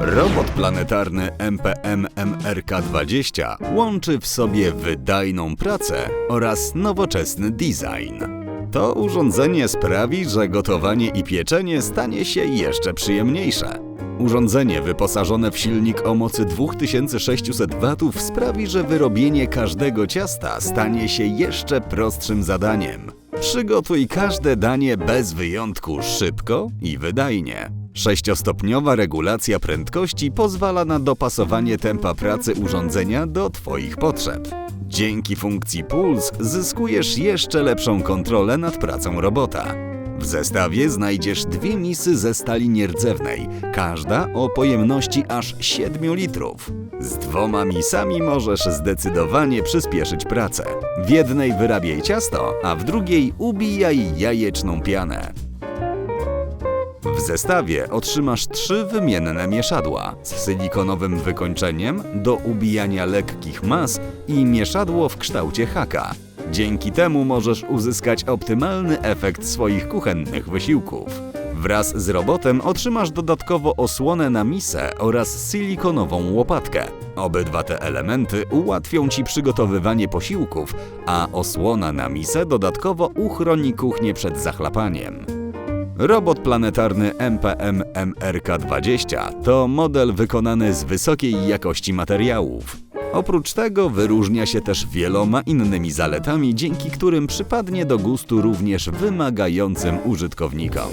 Robot planetarny MPM MRK-20 łączy w sobie wydajną pracę oraz nowoczesny design. To urządzenie sprawi, że gotowanie i pieczenie stanie się jeszcze przyjemniejsze. Urządzenie wyposażone w silnik o mocy 2600 W sprawi, że wyrobienie każdego ciasta stanie się jeszcze prostszym zadaniem. Przygotuj każde danie bez wyjątku szybko i wydajnie. Sześciostopniowa regulacja prędkości pozwala na dopasowanie tempa pracy urządzenia do Twoich potrzeb. Dzięki funkcji Puls zyskujesz jeszcze lepszą kontrolę nad pracą robota. W zestawie znajdziesz dwie misy ze stali nierdzewnej, każda o pojemności aż 7 litrów. Z dwoma misami możesz zdecydowanie przyspieszyć pracę. W jednej wyrabiaj ciasto, a w drugiej ubijaj jajeczną pianę. W zestawie otrzymasz trzy wymienne mieszadła z silikonowym wykończeniem do ubijania lekkich mas i mieszadło w kształcie haka. Dzięki temu możesz uzyskać optymalny efekt swoich kuchennych wysiłków. Wraz z robotem otrzymasz dodatkowo osłonę na misę oraz silikonową łopatkę. Obydwa te elementy ułatwią Ci przygotowywanie posiłków, a osłona na misę dodatkowo uchroni kuchnię przed zachlapaniem. Robot planetarny MPM MRK-20 to model wykonany z wysokiej jakości materiałów. Oprócz tego wyróżnia się też wieloma innymi zaletami, dzięki którym przypadnie do gustu również wymagającym użytkownikom.